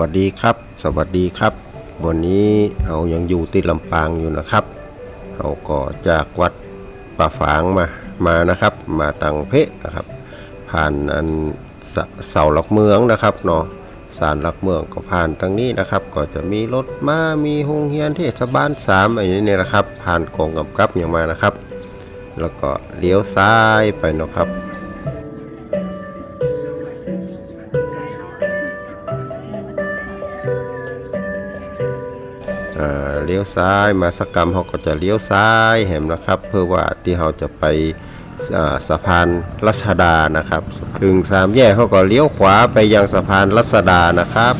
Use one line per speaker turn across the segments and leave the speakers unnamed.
วัสดีครับ สวัสดีครับ วันนี้เรายังอยู่ที่ลำปางอยู่นะครับเราก็จากวัดป่าฝางมามานะครับ มาตังเพะนะครับ ผ่านอันเสาหลักเมืองนะครับเนาะศาลหลักเมืองก็ผ่านทางนี้นะครับ ก็จะมีรถมามีโรงเรียนเทศบาลสามอะไรนี้เนี่ยนะครับ ผ่านกองกำกับอย่างมานะครับ แล้วก็เลี้ยวซ้ายไปเนาะครับ เลี้ยวซ้ายมาสกกรรมเขาก็จะเลี้ยวซ้ายแหมนะครับ เพื่อว่าที่เขาจะไปสะพานรัชดานะครับถึงสามแยกเขาก็เลี้ยวขวาไปยังสะพานรัชดานะครับ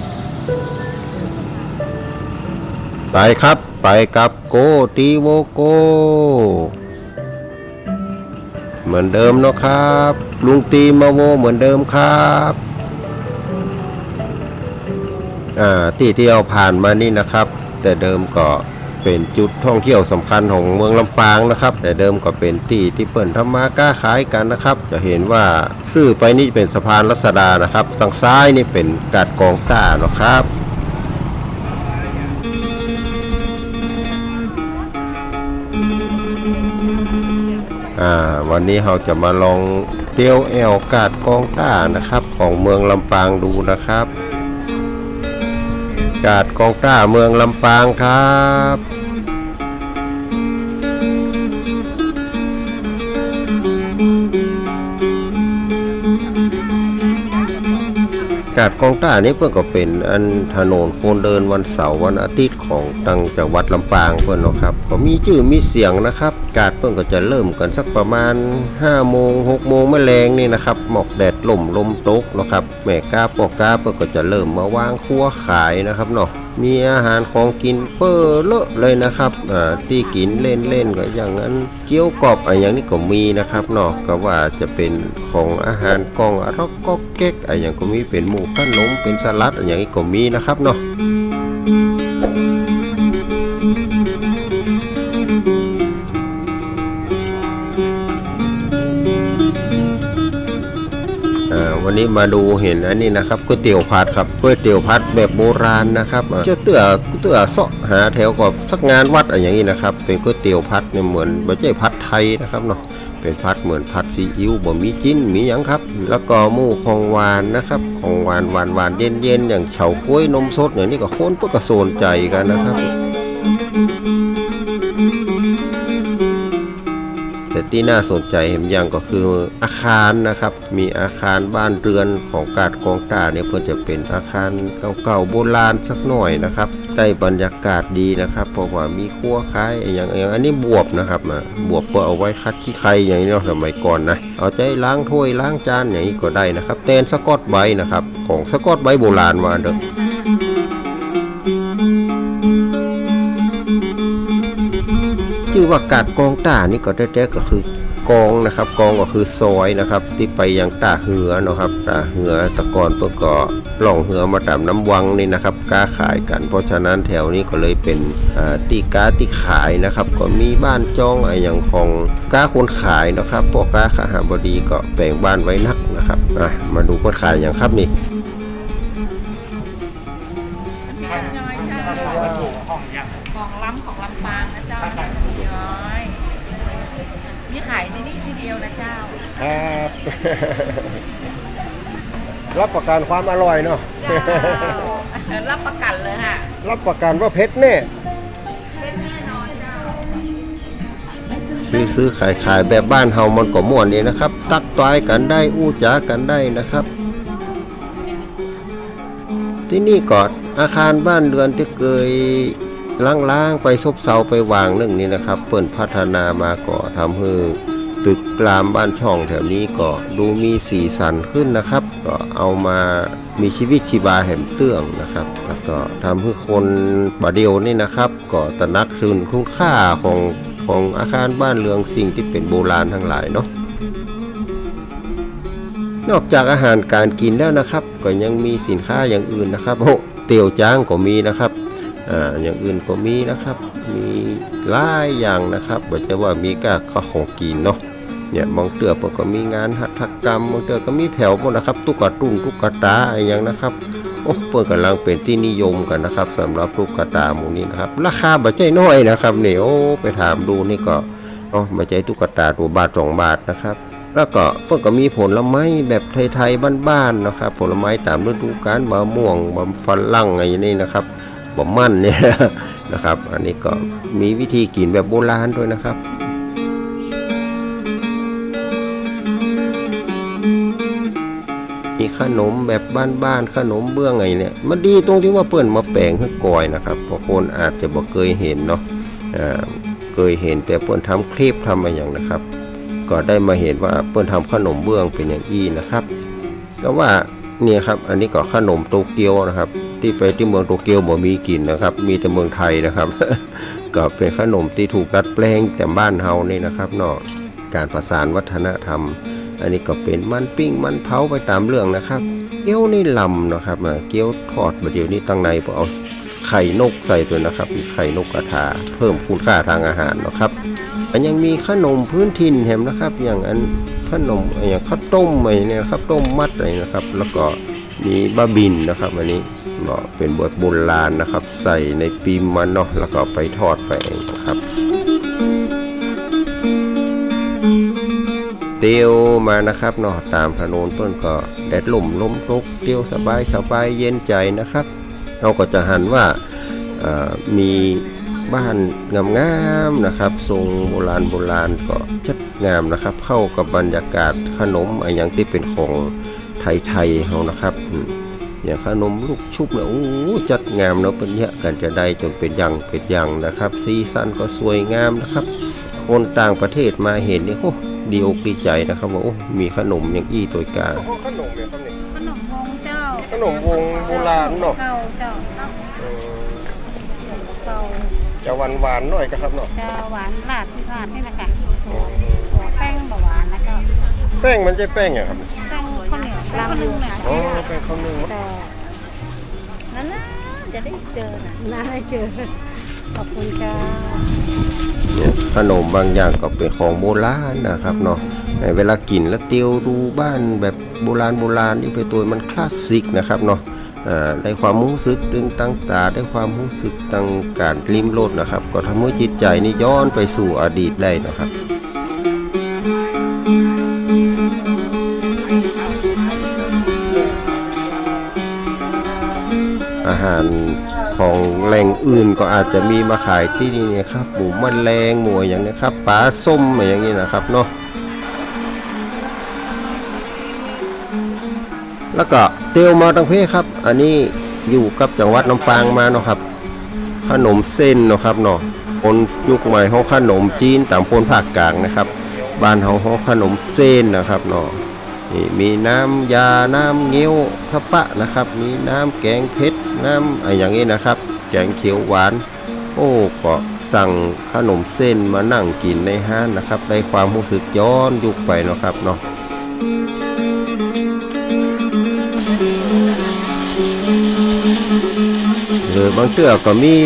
ไปครับไปกับโกตีโวโก เหมือนเดิมเนาะครับ ลุงตีมาโวเหมือนเดิมครับอ่าที่ที่เราผ่านมานี่นะครับ แต่เดิมก็เป็นจุดท่องเที่ยวสำคัญของเมืองลำปางนะครับ แต่เดิมก็เป็นที่ที่เปิ่นทำมาค้าขายกันนะครับ จะเห็นว่าซื่อไปนี่เป็นสะพานรัศดานะครับทางซ้ายนี่เป็นกาดกองต้านะครับอ่าวันนี้เราจะมาลองเที่ยวแอวกาดกองต้านะครับ ของเมืองลำปางดูนะครับ กองต้าเมืองลำปางครับกาดกองต้านี่เพื่อก็เป็นอันถนนคนเดินวันเสาร์วันอาทิตย์ของตังจังหวัดลำปางเพื่อนนะครับก็มีชื่อมีเสียงนะครับ กาดเพื่อนก็จะเริ่มกันสักประมาณ5โมง6โมงแมลงนี่นะครับหมอกแดดลมลมตกนะครับแม่กาปอกกาเพื่อนก็จะเริ่มมาวางครัวขายนะครับเนาะ มีอาหารของกินเปื้อเลอะเลยนะครับอ่าที่กินเล่นเล่นๆก็อย่างนั้นเกี๊ยวกรอบอะไรอย่างนี้ก็มีนะครับเนาะก็ว่าจะเป็นของอาหารกองอะรอกก็เก๊กอะไรอย่างก็มีเป็นหมูขนมเป็นสลัดอะไรอย่างนี้ก็มีนะครับเนาะ มาดูเห็นอันนี้นะครับก๋วยเตี๋ยวพัดครับก๋วยเตี๋ยวพัดแบบโบราณนะครับอ่าเจ้าเตื้อเตื้อเสาะหาแถวกับสักงานวัดอะไรอย่างนี้นะครับเป็นก๋วยเตี๋ยวพัดเนี่ยเหมือนไม่ใช่พัดไทยนะครับเนาะเป็นพัดเหมือนพัดซีอิ๊วบ่มีจิ้นมีหยังครับ แล้วก็หมู่ของหวานนะครับของหวานหวานหวานเย็นเย็นๆอย่างเฉาก้วยนมสดอย่างนี้ก็โคนเพื่อกระโซนใจกันนะครับ ที่น่าสนใจเห็นอย่างก็คืออาคารนะครับ มีอาคารบ้านเรือนของกาดกองตาเนี่ยเพื่อจะเป็นอาคารเก่าๆโบราณสักหน่อยนะครับ ได้บรรยากาศดีนะครับ เพราะว่ามีครัวคล้ายอย่างอย่างอันนี้บวบนะครับอะบวบเพื่อเอาไว้คัดขี้ใครอย่างนี้เนาะสมัยก่อนนะเอาใจล้างถ้วยล้างจานอย่างนี้ก็ได้นะครับเตนสกอตไบร์นะครับของสกอตไบร์โบราณว่าเด้อ ชื่อว่ากาดกองต้านี่ก็แท้ๆก็คือกองนะครับ กองก็คือซอยนะครับ ที่ไปยังตาเหือนะครับตาเหือตะกอนเพื่อก็ล่องเหือมาตามน้ำวังนี่นะครับกล้าขายกัน เพราะฉะนั้นแถวนี้ก็เลยเป็นตีกาที่ขายนะครับ ก็มีบ้านจองอะไรอย่างของก้าคนขายนะครับพวกก้าขาหาบดีก็แปลงบ้านไว้นักนะครับมาดูคนขายอย่างครับนี่ รับรับประกันความอร่อยเนาะ
เจ้ารับประกันเลยค่ะ
รับประกันว่าเพชรแน่
เป็นแน่นอนเจ้า
ซื้อซื้อขายขายแบบบ้านเฮามันก็ม่วนนี่นะครับ ตักตายกันได้อู้จากันได้นะครับ ที่นี่ก็อาคารบ้านเรือนที่เคยล้างๆไปซบเซาไปวางหนึ่งนี่นะครับ เปิ่นพัฒนามาก็ทำให้ ตึกรามบ้านช่องแถวนี้ก็ดูมีสีสันขึ้นนะครับ ก็เอามามีชีวิตชีวาแห่มเตื้องนะครับ แล้วก็ทำให้คนบาเดียวนี่นะครับ ก็ตระหนักถึงคุณค่าของของอาคารบ้านเรืองสิ่งที่เป็นโบราณทั้งหลายเนาะนอกจากอาหารการกินแล้วนะครับ ก็ยังมีสินค้าอย่างอื่นนะครับโอ้เตี๋ยวจ้างก็มีนะครับอ่าอย่างอื่นก็มีนะครับ มีหลายอย่างนะครับบอกจะว่ามีก็ข้าวของกินเนาะ เนี่ยบางเตือก็มีงานหัตถกรรมบางเตือก็มีแผ่วพวกนะครับ ตุ๊กตาตุ้งตุ๊กตาอะไรอย่างนะครับโอ้เพิ่นกำลังเป็นที่นิยมกันนะครับสำหรับตุ๊กตาหมู่นี้นะครับ ราคาบ่ใจน้อยนะครับเนี่ยโอ้ไปถามดูนี่ก็เนาะบ่ใจตุ๊กตาตัวบาทสองบาทนะครับ แล้วก็เพิ่นก็มีผลไม้แบบไทยๆบ้านๆนะครับ ผลไม้ตามฤดูกาลมะม่วงบะฝรั่งอะไรนี้นะครับบะมั่นเนี่ยนะครับ อันนี้ก็มีวิธีกินแบบโบราณด้วยนะครับ นมแบบบ้านๆขนมเบื้องไงเนี่ยมันดีตรงที่ว่าเปิ้นมาแปลงให้กอยนะครับบางคนอาจจะบ่เคยเห็นเนาะเคยเห็นแต่เปิ้นทำคลิปทำอะไรอย่างนะครับ ก็ได้มาเห็นว่าเปิ้นทำขนมเบื้องเป็นอย่างอี้นะครับ ก็ว่าเนี่ยครับอันนี้ก็ขนมโตเกียวนะครับ ที่ไปที่เมืองโตเกียวบ่มีกินนะครับ มีแต่เมืองไทยนะครับ ก็เป็นขนมที่ถูกดัดแปลงแต่บ้านเฮานี่นะครับเนาะการประสานวัฒนธรรม อันนี้ก็เป็นมันปิ้งมันเผาไปตามเรื่องนะครับเกี๊ยวนี่ลำนะครับอ่าเกี๊ยวทอดประเดี๋ยวนี้ตั้งในพอเอาไข่นกใส่ด้วยนะครับ มีไข่นกกระทาเพิ่มคุณค่าทางอาหารนะครับอันยังมีขนมพื้นถิ่นแถมนะครับ อย่างอันขนมอย่างข้าวต้มอะไรเนี่ยนะครับต้มมัดอะไรนะครับ แล้วก็มีบะบินนะครับอันนี้ก็เป็นบทโบราณนะครับ ใส่ในปีมมันเนาะแล้วก็ไปทอดไปนะครับ เตียวมานะครับเนาะตามถนนเพิ่นก็แดดล่มลมตกเตียวสบายสบายเย็นใจนะครับเราก็จะหันว่ามีบ้านงามๆนะครับ ทรงโบราณโบราณก็ชัดงามนะครับ เข้ากับบรรยากาศขนมอย่างที่เป็นของไทยๆเรานะครับ อย่างขนมลูกชุบเนี่ยโอ้จัดงามเนาะเป็นเยอะกันจะได้จนเป็นอยังเป็นอยังนะครับ สีสันก็สวยงามนะครับ คนต่างประเทศมาเห็นนี่โอ้ ดีอกดีใจนะครับว่าโอ้มีขนมอย่างอี้ตัวกลางขนมเนี่ยครับนี่
ขนมวงเจ้า
ขนมวงโบราณเนาะ
เก่าเจ้าเนาะเก่า
จะหวานหวานๆหน่อยครับเนาะ
จะหวานลาดที่ลาดนี่แหละค่ะหัวแป้งบะหวานแล้วก็
แป้งมันจะแป้งอย่างครับ
แป้งข้าวเหนียวลำนึงนะ
อ๋อแป้งข้าวนึ่ง
แต่นั่นนะจะได้เจอนะน่าได้เจอ ขอบคุณจ้า
เนี่ยขนมบางอย่างก็เป็นของโบราณนะครับเนาะให้เวลากินแล้วเตียวดูบ้านแบบโบราณโบราณนี่ไปตัวมันคลาสสิกนะครับเนาะอ่าได้ความรู้สึกตึงตั้งตาได้ความรู้สึกตั้งการลิ้มรสนะครับ ก็ทำให้จิตใจนี่ย้อนไปสู่อดีตได้นะครับอาหาร ของแหล่งอื่นก็อาจจะมีมาขายที่นี่นะครับหมูแมลงหมูอย่างนี้ครับปลาส้มอะไรอย่างนี้นะครับเนาะแล้วก็เตียวมาตังเพครับ อันนี้อยู่กับจังหวัดลำปางมาเนาะครับ ขนมเส้นเนาะครับเนาะคนยุคใหม่เขาขนมจีนตามคนภาคกลางนะครับบ้านเขาเขาขนมเส้นนะครับเนาะนี่มีน้ำยาน้ำเงี้ยวทะปะนะครับ มีน้ำแกงเผ็ด น้ำอะไรอย่างนี้นะครับ แกงเขียวหวาน โอ้ก็สั่งขนมเส้นมานั่งกินในห้างนะครับ ได้ความรู้สึกย้อนยุคไปนะครับเนาะหรือบางเตื้อก็มี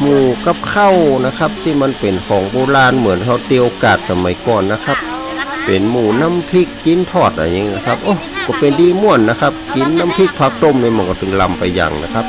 หมูกับข้าวนะครับ ที่มันเป็นของโบราณเหมือนเขาเตียวกาดสมัยก่อนนะครับ เป็นหมูน้ำพริกกินทอดอะไรอย่างเงี้ยครับโอ้ก็เป็นดีม่วนนะครับ กินน้ำพริกผักต้มเนี่ยมันก็ถึงลำไปอย่างนะครับ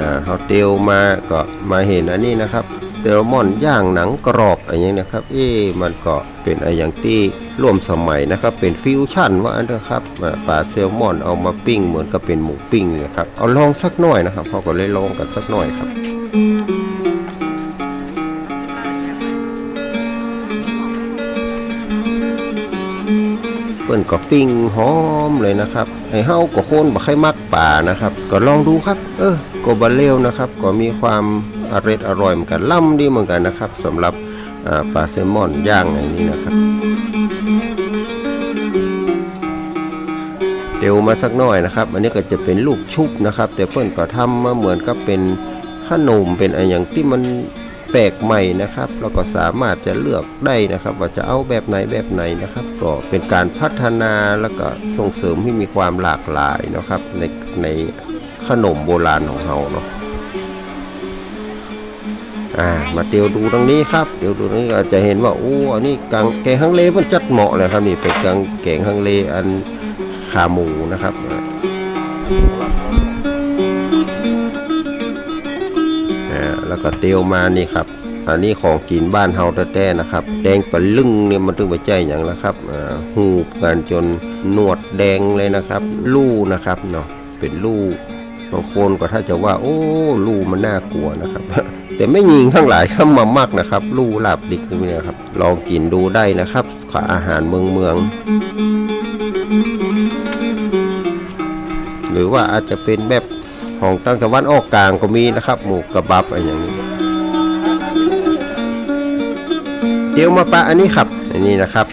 อ่าเขาเตียวมาก็มาเห็นอันนี้นะครับ เตลมอนย่างหนังกรอบอะไรอย่างเงี้นะครับ เอ๊ะมันก็เป็นอะไรอย่างที่ร่วมสมัยนะครับ เป็นฟิวชั่นว่าอันนะครับอ่าปลาแซลมอนเอามาปิ้งเหมือนกับเป็นหมูปิ้งนะครับ เอาลองสักหน่อยนะครับเขาก็เลยลองกันสักหน่อยครับเปิ้นก็ปิ้งหอมเลยนะครับไอ้เฮาก็โค่นบ่ค่อยมักป่านะครับ ก็ลองดูครับ เออก็บ่เลวนะครับ ก็มีความ อร่อยอร่อยเหมือนกันล่ำดีเหมือนกันนะครับสำหรับปลาแซลมอนย่างอย่างนี้นะครับ เตียวมาสักหน่อยนะครับอันนี้ก็จะเป็นลูกชุบนะครับ แต่เปิ้นก็ทำมาเหมือนกับเป็นขนมเป็นอะไรอย่างที่มันแปลกใหม่นะครับแล้วก็สามารถจะเลือกได้นะครับ ว่าจะเอาแบบไหนแบบไหนนะครับ ก็เป็นการพัฒนาแล้วก็ส่งเสริมให้มีความหลากหลายนะครับในในขนมโบราณของเราเนาะ อ่ามาเตียวดูตรงนี้ครับเตียวดูตรงนี้ก็จะเห็นว่าโอ้อันนี้กังแกงฮังเลมันจัดเหมาะเลยครับนี่เป็นกังแกงฮังเลอันขาหมูนะครับอ่าแล้วก็เตียวมานี่ครับ อันนี้ของกินบ้านเฮาแท้ๆนะครับ แดงปะลึงเนี่ยมันถึงไปใจอย่างนะครับหูบกันจนหนวดแดงเลยนะครับ ลู่นะครับเนาะเป็นลู่บางคนก็ถ้าจะว่า โอ้ ลู่มันน่ากลัวนะครับ แต่ไม่ยิงทั้งหลายเข้ามามากนะครับ ลู่ลาบดิกนี่นะครับลองกินดูได้นะครับขาอาหารเมืองเมือง หรือว่าอาจจะเป็นแบบของตั้งตะวันออกกลางก็มีนะครับ หมูกระบับอะไรอย่างนี้เจียวมาปะอันนี้ครับอันนี้นะครับ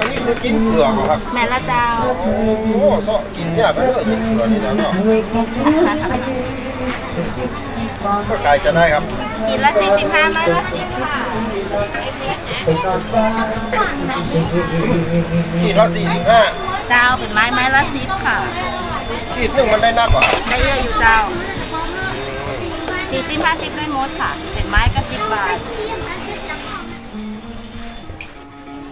อันนี้คือกินเผือกครับ
แม่ละเจ้า
โอ้โหซอกินเนี่ยไปเลยกินเผือกนี่นะเนาะ ก็ไก่จะได้ครับ
กินละสี่สิบห้าไม้ละสิบค่ะ
ขีดละสี่สิบห้า
เจ้าเป็นไม้ไม้ละสิบค่ะ
ขีดหนึ่งมันได้นักกว่า
ได้เยอะอยู่เจ้าสี่สิบห้าสิบได้หมดค่ะ เป็นไม้ก็สิบบาท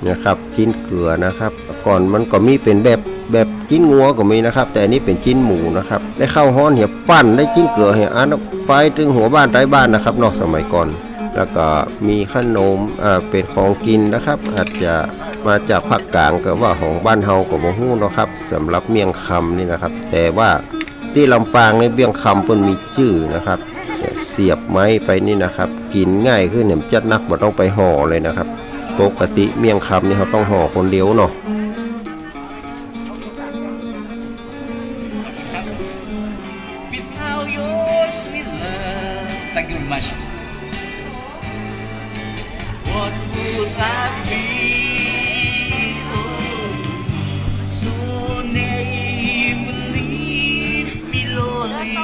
นะครับจิ้นเกลือนะครับ ก่อนมันก็มีเป็นแบบ แบบจิ้นงัวก็มีนะครับ แต่อันนี้เป็นจิ้นหมูนะครับ ได้เข้าห้อนเหี่ยปั้นได้จิ้นเกลือเหี่ยอันไปถึงหัวบ้านใต้บ้านนะครับนอกสมัยก่อน แล้วก็มีขนมอ่าเป็นของกินนะครับ อาจจะมาจากภาคกลางก็ว่าของบ้านเฮาก็บ่ฮู้เนาะครับสำหรับเมี่ยงคำนี่นะครับ แต่ว่าที่ลำปางในเมี่ยงคำเพิ่นมีชื่อนะครับเสียบไม้ไปนี่นะครับ กินง่ายขึ้นเนี่ยจัดนักบ่ต้องไปห่อเลยนะครับ ปกติเมี่ยงคำนี่เขาต้องห่อคนเดียวเนาะ
Without your sweet love, thank you very much. What would life be? Oh, so never leave me lonely.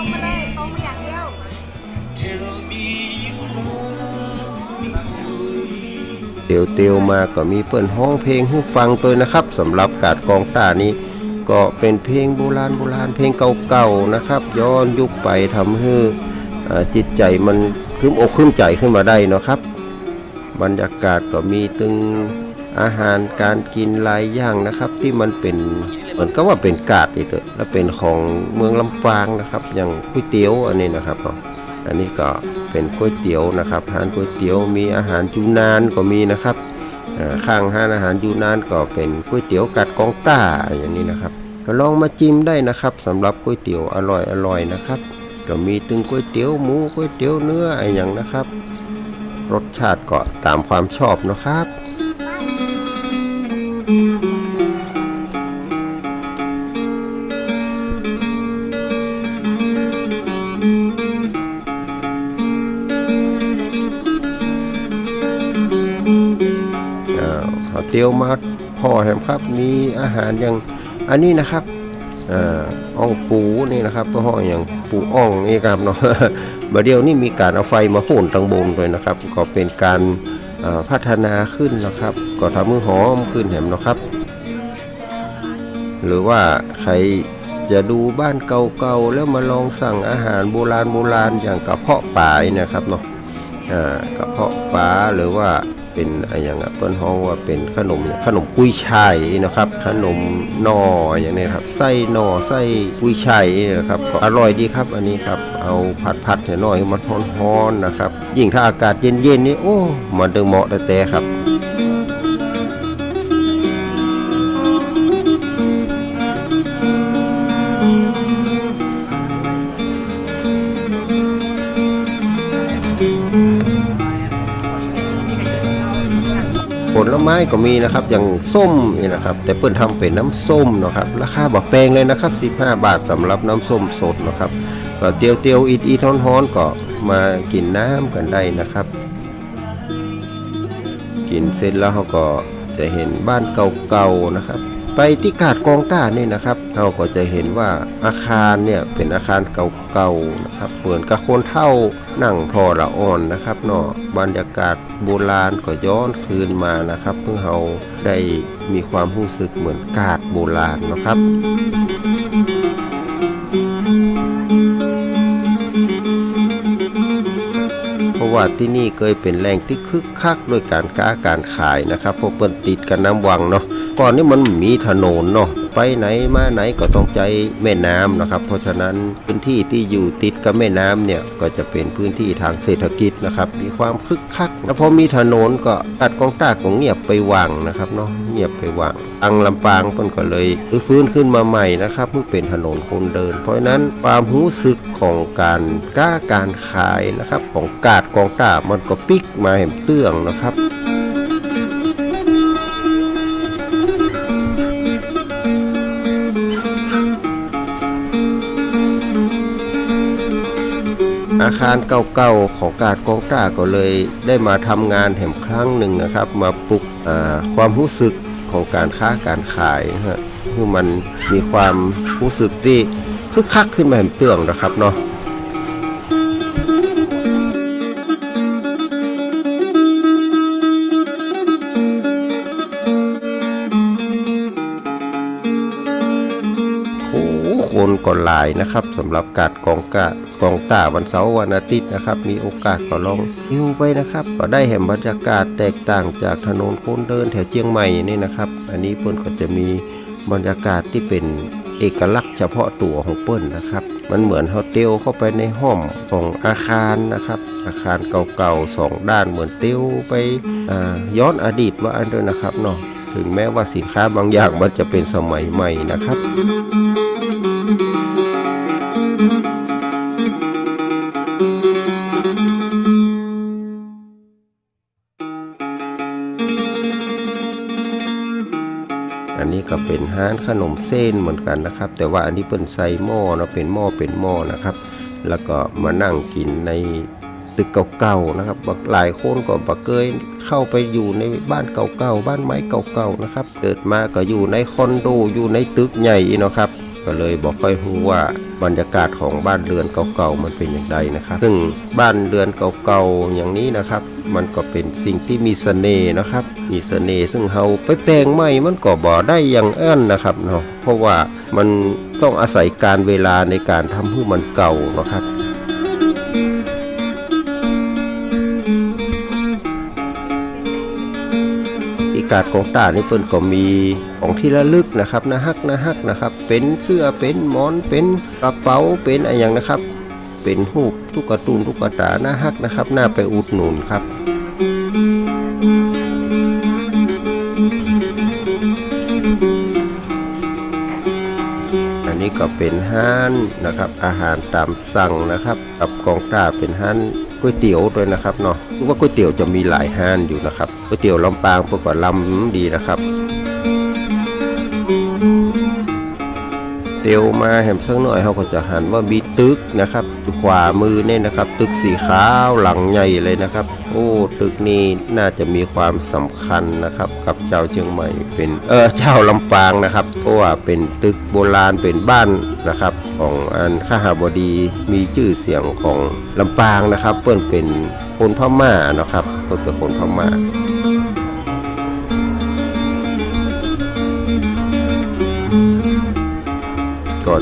Tell me you love me.
เตียวเตียวมาก็มีเปิ้นห้องเพลงให้ฟังตัวนะครับสำหรับการกองต้านี้ ก็เป็นเพลงโบราณโบราณเพลงเก่าๆนะครับ ย้อนยุคไปทำให้จิตใจมันคืมอกคืมใจขึ้นมาได้นะครับ บรรยากาศก็มีตึงอาหารการกินหลายอย่างนะครับ ที่มันเป็นเหมือนก็ว่าเป็นกาดอีกและเป็นของเมืองลำปางนะครับ อย่างก๋วยเตี๋ยวอันนี้นะครับเนาะอันนี้ก็เป็นก๋วยเตี๋ยวนะครับร้านก๋วยเตี๋ยวมีอาหารจูนานก็มีนะครับ ข้างห้านอาหารยูนานก็เป็นก๋วยเตี๋ยวกัดกองต้าอย่างนี้นะครับ ก็ลองมาจิ้มได้นะครับสำหรับก๋วยเตี๋ยวอร่อยอร่อยนะครับ ก็มีตึงก๋วยเตี๋ยวหมูก๋วยเตี๋ยวเนื้ออะไรอย่างนะครับ รสชาติก็ตามความชอบนะครับ พ่อแฮมครับ มีอาหารอย่างอันนี้นะครับอ่องปูนี่นะครับ ก็ห้องอย่างปูอ่องนี่ครับเนาะบดเดียวนี่มีการเอาไฟมาโหนทางบนด้วยนะครับ ก็เป็นการพัฒนาขึ้นนะครับ ก็ทำมือหอมขึ้นแหมนะครับ หรือว่าใครจะดูบ้านเก่าๆแล้วมาลองสั่งอาหารโบราณโบราณอย่างกระเพาะป่านะครับเนาะกระเพาะปลาหรือว่า เป็นอะไรอย่างอะเปิ้นห้องว่าเป็นขนมขนมกุ้ยช่ายนะครับ ขนมนออย่างนี้ครับไส้นอไส้กุ้ยช่ายนะครับก็อร่อยดีครับอันนี้ครับเอาผัดผัดหน่อยมันฮ้อนๆนะครับ ยิ่งถ้าอากาศเย็นๆนี่โอ้มันเดึงเหมาะแต่แต่ครับ ไม้ก็มีนะครับ อย่างส้มนี่นะครับ แต่เปิ้นทำเป็นน้ำส้มนะครับ ราคาบ่แพงเลยนะครับ 15 บาทสำหรับน้ำส้มสดนะครับก็เตียวเตียวอีดอีท้อนๆก็มากินน้ำกันได้นะครับ กินเสร็จแล้วเขาก็จะเห็นบ้านเก่าๆนะครับ ไปที่กาดกองต้านี่นะครับ เราก็จะเห็นว่าอาคารเนี่ยเป็นอาคารเก่าๆนะครับเหมือนกับคนเท่านั่งพอละอ่อนนะครับเนาะบรรยากาศโบราณก็ย้อนคืนมานะครับ เพื่อเราได้มีความรู้สึกเหมือนกาดโบราณนะครับว่าที่นี่เคยเป็นแหล่งที่คึกคักด้วยการค้าการขายนะครับพวกเปิ้นติดกันน้ำวังเนาะ ก่อนนี้มันมีถนนเนาะไปไหนมาไหนก็ต้องใจแม่น้ำนะครับ เพราะฉะนั้นพื้นที่ที่อยู่ติดกับแม่น้ำเนี่ยก็จะเป็นพื้นที่ทางเศรษฐกิจนะครับ มีความคึกคักแล้วพอมีถนนก็ตัดกองตากก็เงียบไปวังนะครับเนาะเงียบไปวังอังลำปางเปิ้นก็เลยฟื้นขึ้นมาใหม่นะครับเพื่อเป็นถนนคนเดิน เพราะฉะนั้นความรู้สึกของการกล้าการขายนะครับ ของกาดกองตามันก็ปิกมาแห่มเตื้องนะครับ อาคารเก่าๆของกาดกองตาก็เลยได้มาทำงานแห่มครั้งหนึ่งนะครับ มาปลุกความรู้สึกของการค้าการขายนะฮะคือมันมีความรู้สึกที่คึกคักขึ้นมาแห่มเตืองนะครับเนาะ โหคนก็หลายนะครับสำหรับการกองกะกองตาวันเสาร์วันอาทิตย์นะครับ มีโอกาสก็ลองหิวไปนะครับก็ได้เห็นบรรยากาศแตกต่างจากถนนคนเดินแถวเชียงใหม่นี่นะครับ อันนี้เปิ้นก็จะมีบรรยากาศที่เป็นเอกลักษณ์เฉพาะตัวของเปิ้นนะครับ มันเหมือนโฮเทลเข้าไปในห้องของอาคารนะครับ อาคารเก่าๆสองด้านเหมือนเตียวไปย้อนอดีตว่าอันด้วยนะครับเนาะถึงแม้ว่าสินค้าบางอย่างมันจะเป็นสมัยใหม่นะครับานขนมเส้นเหมือนกันนะครับ แต่ว่าอันนี้เป็นไซหม้อเนาะเป็นหม้อเป็นหม้อนะครับ แล้วก็มานั่งกินในตึกเก่าๆนะครับบักหลายคนก็บักเคยเข้าไปอยู่ในบ้านเก่าๆบ้านไม้เก่าๆนะครับเกิดมาก็อยู่ในคอนโดอยู่ในตึกใหญ่เนาะครับก็เลยบอกค่อยรู้ว่าบรรยากาศของบ้านเรือนเก่าๆมันเป็นอย่างไรนะครับ ซึ่งบ้านเรือนเก่าๆอย่างนี้นะครับ มันก็เป็นสิ่งที่มีเสน่ห์นะครับ มีเสน่ห์ซึ่งเฮาไปแปลงใหม่มันก็บ่ได้อย่างเอื้อนนะครับเนาะเพราะว่ามันต้องอาศัยการเวลาในการทำให้มันเก่านะครับอีกาดของตานี่เปิ้นก็มีของที่ระลึกนะครับนะฮักนะฮักนะครับ เป็นเสื้อเป็นหมอนเป็นกระเป๋าเป็นอะไรอย่างนะครับ เป็นหูป ตุ๊กระตูนตุ๊กระตาหน้าฮักนะครับน่าไปอุดหนุนครับอันนี้ก็เป็นห้านนะครับอาหารตามสั่งนะครับกับกองตาเป็นห้านก๋วยเตี๋ยวด้วยนะครับเนาะคือว่าก๋วยเตี๋ยวจะมีหลายห้านอยู่นะครับก๋วยเตี๋ยวลำปางปรากฏลำดีนะครับ เตียวมาแหมสักหน่อยเขาก็จะหันว่ามีตึกนะครับขวามือเนี่ยนะครับ ตึกสีขาวหลังใหญ่เลยนะครับ โอ้ตึกนี้น่าจะมีความสำคัญนะครับ กับเจ้าเชียงใหม่เป็นเออเจ้าลำปางนะครับเพราะว่าเป็นตึกโบราณเป็นบ้านนะครับของอันข้าหาบดีมีชื่อเสียงของลำปางนะครับ เปิ้นเป็นคนพม่านะครับเปิ้นเป็นคนพม่า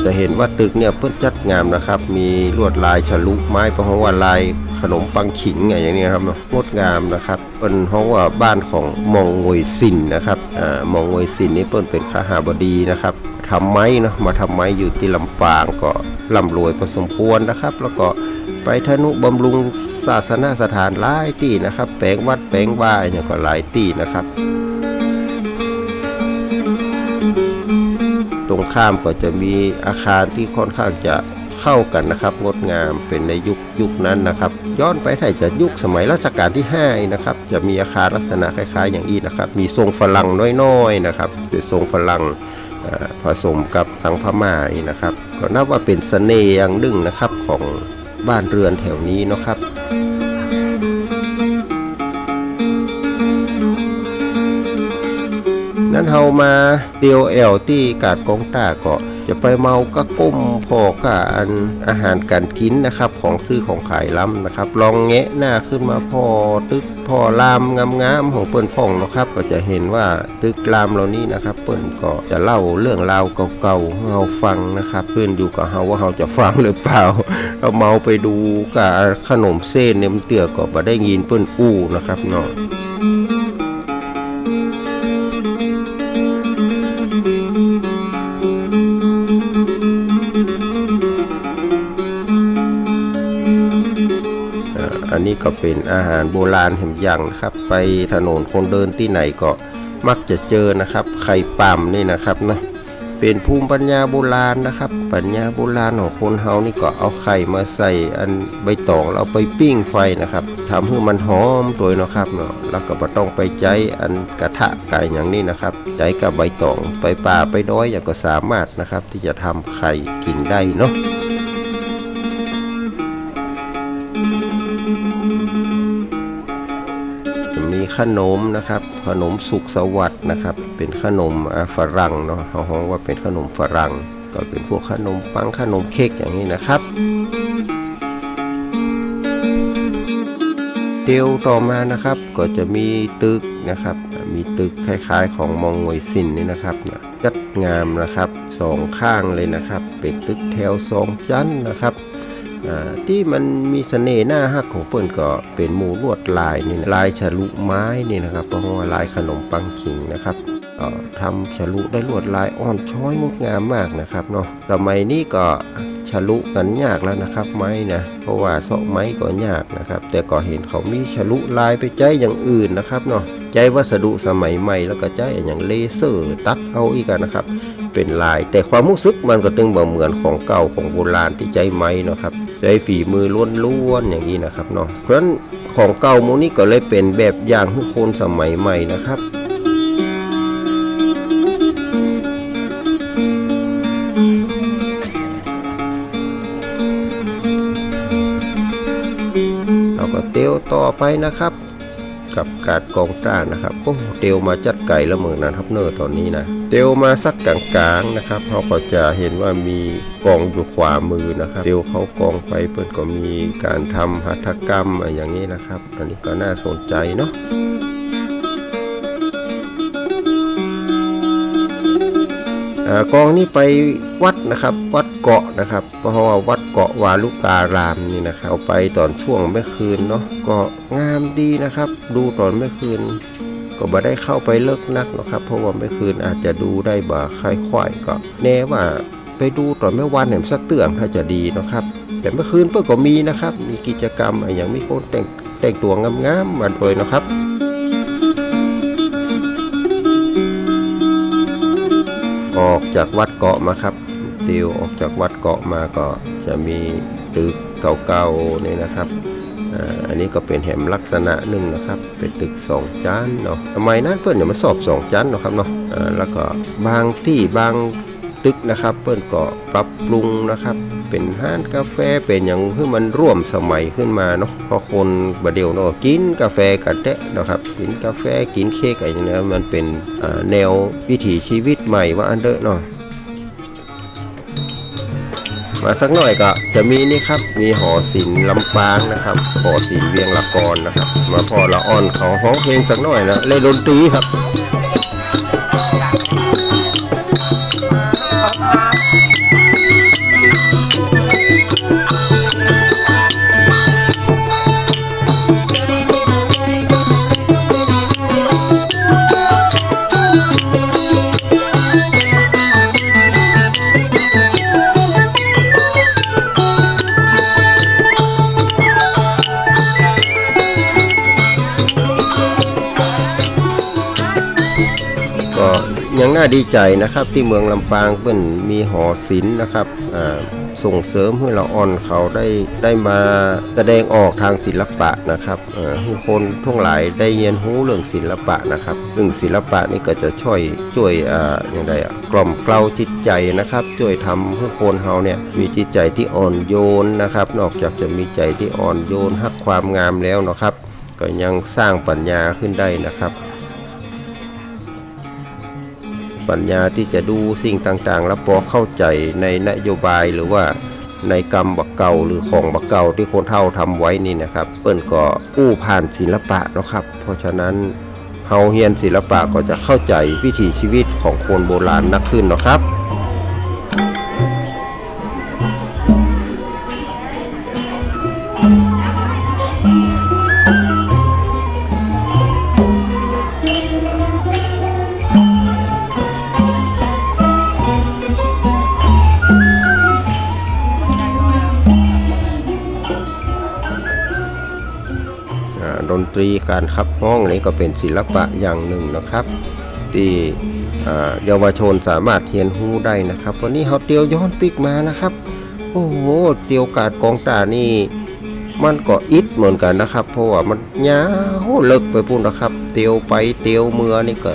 จะเห็นว่าตึกเนี่ยเพิ่นจัดงามนะครับ มีลวดลายฉลุไม้เพราะว่าลายขนมปังขิงไงอย่างนี้ครับเนาะงดงามนะครับเปิ้นเพราะว่าบ้านของมองงวยซินนะครับอ่ามองงวยซินนี่เปิ้นเป็นข้าหาบดีนะครับทำไม้เนาะมาทำไม้อยู่ที่ลำปางก็ร่ำรวยพอสมควรนะครับ แล้วก็ไปทนุบำรุงศาสนสถานหลายที่นะครับ แปลงวัดแปลงว่าอย่างก็หลายที่นะครับ ตรงข้ามก็จะมีอาคารที่ค่อนข้างจะเข้ากันนะครับ งดงามเป็นในยุคยุคนั้นนะครับ ย้อนไปถ้าจะยุคสมัยรัชกาลที่5นะครับจะมีอาคารลักษณะคล้ายๆ อย่างนี้นะครับ มีทรงฝรั่งน้อยๆนะครับเป็นทรงฝรั่งผสมกับทางพม่านี่นะครับ ก็นับว่าเป็นเสน่ห์อย่างหนึ่งนะครับของบ้านเรือนแถวนี้นะครับ นั้นเฮามาเตียวแอลที่กาดกองตาก็จะไปเมาก็ก้มพอกับอันอาหารการกินนะครับ ของซื้อของขายล้ำนะครับ ลองแงะหน้าขึ้นมาพอตึกพอลามงามๆของเปิ้นพ่องนะครับ ก็จะเห็นว่าตึกรามเหล่านี้นะครับ เปิ้นก็จะเล่าเรื่องราวเก่าๆให้เราฟังนะครับเพื่อนอยู่กับเฮาว่าเฮาจะฟังหรือเปล่า เราเมาไปดูกับขนมเส้นเนี่ยมันเตือก็บ่ได้ยินเปิ้นอู้นะครับเนาะ เป็นอาหารโบราณแห่งอย่างนะครับ ไปถนนคนเดินที่ไหนก็มักจะเจอนะครับ ไข่ปั่มนี่นะครับเนาะเป็นภูมิปัญญาโบราณนะครับ ปัญญาโบราณของคนเฮานี่ก็เอาไข่มาใส่อันใบตองแล้วเอาไปปิ้งไฟนะครับทำให้มันหอมตัวเนาะครับเนาะแล้วก็บ่ต้องไปใจอันกระทะไก่อย่างนี้นะครับใจกับใบตองไปป่าไปด้อยอย่างก็สามารถนะครับ ที่จะทำไข่กินได้เนาะ ขนมนะครับ ขนมสุกสวัสดนะครับ เป็นขนมฝรั่งเนาะเขาฮ้องว่าเป็นขนมฝรั่ง ก็เป็นพวกขนมปังขนมเค้กอย่างนี้นะครับเตียวต่อมานะครับก็จะมีตึกนะครับ มีตึกคล้ายๆ ของมองงวยซินนี่นะครับนะจัดงามนะครับสองข้างเลยนะครับ เป็นตึกแถวสองชั้นนะครับ ที่มันมีเสน่ห์หน้าฮักของเปิ้นก็เป็นหมูลวดลายนี่นะลายฉลุไม้นี่นะครับเพราะว่าลายขนมปังขิงนะครับทำฉลุได้ลวดลายอ่อนช้อยงดงามมากนะครับเนาะสมัยนี้ก็ฉลุกันยากแล้วนะครับไม้นะเพราะว่าเสาะไม้ก็ยากนะครับ แต่ก็เห็นเขามีฉลุลายไปใจอย่างอื่นนะครับเนาะใจวัสดุสมัยใหม่แล้วก็ใจอย่างเลเซอร์ตัดเอาอีกนะครับ เป็นลาย แต่ความรู้สึกมันก็ตึงบ่เหมือนของเก่าของโบราณที่ใจไม้เนาะครับใจฝีมือล้วนๆอย่างนี้นะครับเนาะเพราะฉะนั้นของเก่าโมนี้ก็เลยเป็นแบบอย่างให้คนสมัยใหม่นะครับเราก็เตียวต่อไปนะครับ กับการกองต้านะครับโอ้เตียวมาจัดไก่ละเมือนะครับเนอร์ตอนนี้นะเตียวมาสักกลางๆนะครับเขาก็จะเห็นว่ามีกองอยู่ขวามือนะครับเตียวเขากองไปเปิดก็มีการทำหัตถกรรมอะไรอย่างนี้นะครับ อันนี้ก็น่าสนใจเนาะ กองนี้ไปวัดนะครับ วัดเกาะนะครับ เพราะว่าวัดเกาะวาลุการามนี่นะครับเอาไปตอนช่วงเมื่อคืนเนาะก็งามดีนะครับ ดูตอนเมื่อคืน ก็บ่ได้เข้าไปเลิกนักหรอกครับ เพราะว่าเมื่อคืนอาจจะดูได้บ่ค่อยค่อยๆก็แน่ว่าไปดูตอนเมื่อวันเนี่ยสักเตือนถ้าจะดีนะครับ แต่เมื่อคืนเพื่อก็มีนะครับ มีกิจกรรมอะไรอย่างมีคนแต่งแต่งตัวงามๆมาด้วยนะครับ ออกจากวัดเกาะมาครับติวออกจากวัดเกาะมาก็จะมีตึกเก่าๆนี่นะครับอ่าอันนี้ก็เป็นแหมลักษณะหนึ่งนะครับ เป็นตึกสองชั้นเนาะทำไมนั้นเพื่อนเนี่ยมาสอบสองชั้นเนาะครับเนาะแล้วก็บางที่บางตึกนะครับ เพื่อนก็ปรับปรุงนะครับ เป็นห้านกาแฟเป็นอย่างที่มันร่วมสมัยขึ้นมาเนาะเพราะคนบดเดียวเนาะกินกาแฟกันเตะนะครับกินกาแฟกินเค้กอะไรอย่างเงี้ยมันเป็นแนววิถีชีวิตใหม่ว่าอันเดอเนาะมาสักหน่อยก็จะมีนี่ครับมีหอศิลป์ลำปางนะครับหอศิลป์เวียงละกรนะครับ มาพอละอ่อนเขาห้องเพลงสักหน่อยนะเล่นดนตรีครับ น่าดีใจนะครับที่เมืองลำปางเปิ้นมีหอศิลป์นะครับส่งเสริมให้เราอ่อนเขาได้ได้มาแสดงออกทางศิลปะนะครับให้คนทั้งหลายได้เรียนรู้เรื่องศิลปะนะครับซึ่งศิลปะนี่ก็จะช่วยช่วยอย่างไรกล่อมเกลาจิตใจนะครับ ช่วยทำให้คนเฮาเนี่ยมีจิตใจที่อ่อนโยนนะครับ นอกจากจะมีใจที่อ่อนโยนฮักความงามแล้วนะครับ ก็ยังสร้างปัญญาขึ้นได้นะครับ ปัญญาที่จะดูสิ่งต่างๆ แล้วพอเข้าใจในนโยบายหรือว่าในกรรมบักเก่าหรือของบักเก่าที่คนเฒ่าทำไว้นี่นะครับ เปิ้นก็อู้ผ่านศิลปะนะครับ เพราะฉะนั้นเฮาเฮียนศิลปะก็จะเข้าใจวิถีชีวิตของคนโบราณนักขึ้นนะครับ รีการขับห้องนี้ก็เป็นศิลปะอย่างหนึ่งนะครับ ที่เยาวชนสามารถเรียนรู้ได้นะครับ วันนี้เขาเตียวย้อนปิกมานะครับ โอ้โหเตียวกาดกองตานี่มันก็อิดเหมือนกันนะครับ เพราะว่ามันยาวเลิกไปพูดนะครับ เตียวไปเตียวเมือนี่ก็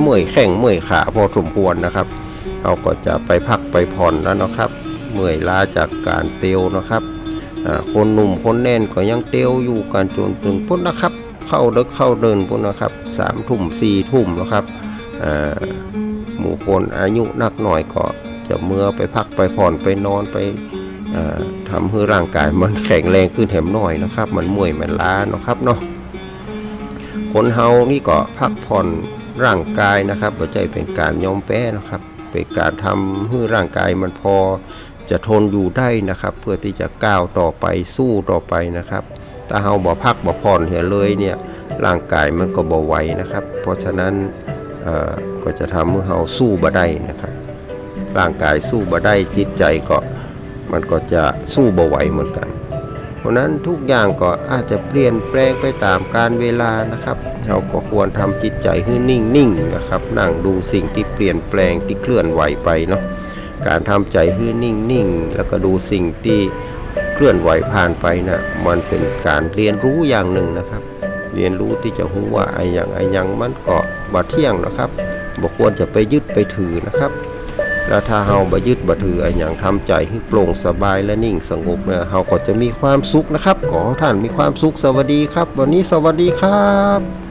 เมื่อยแข้งเมื่อยขาพอสมควรนะครับเราก็จะไปพักไปผ่อนแล้วนะครับ เมื่อยล้าจากการเตียวนะครับ คนหนุ่มคนแน่นก็ยังเตียวอยู่กันจนถึงพุ่นนะครับ เข้าเดึกเข้าเดินพุ่นนะครับสามทุ่มสี่ทุ่มนะครับหมู่คนอายุนักหน่อยก็จะเมื่อไปพักไปผ่อนไปนอนไปทำให้ร่างกายมันแข็งแรงขึ้นแถมหน่อยนะครับ มันมื่อยมันล้านะครับเนาะคนเฮานี่ก็พักผ่อนร่างกายนะครับไม่ใช่เป็นการยอมแพ้นะครับ เป็นการทำให้ร่างกายมันพอ จะทนอยู่ได้นะครับ เพื่อที่จะก้าวต่อไปสู้ต่อไปนะครับถ้าเฮาบ่พักบ่ผ่อนเหียเลยเนี่ยร่างกายมันก็บ่ไหวนะครับ เพราะฉะนั้นก็จะทำให้เฮาสู้บ่ได้นะครับ ร่างกายสู้บ่ได้จิตใจก็มันก็จะสู้บ่ไหวเหมือนกัน เพราะนั้นทุกอย่างก็อาจจะเปลี่ยนแปลงไปตามการเวลานะครับเราก็ควรทำจิตใจให้นิ่งๆนะครับ นั่งดูสิ่งที่เปลี่ยนแปลงที่เคลื่อนไหวไปเนาะ การทำใจให้นิ่งๆ แล้วก็ดูสิ่งที่เคลื่อนไหวผ่านไปนะมันเป็นการเรียนรู้อย่างหนึ่งนะครับ เรียนรู้ที่จะรู้ว่าไอ้อย่างไอ้ย่างมันเก็บ่เที่ยงนะครับบ่ควรจะไปยึดไปถือนะครับ แล้วถ้าเฮาบ่ยึดบ่ถือไอ้อย่างทำใจให้โปร่งสบายและนิ่งสงบเนี่ยเฮาก็จะมีความสุขนะครับขอท่านมีความสุขสวัสดีครับ วันนี้สวัสดีครับ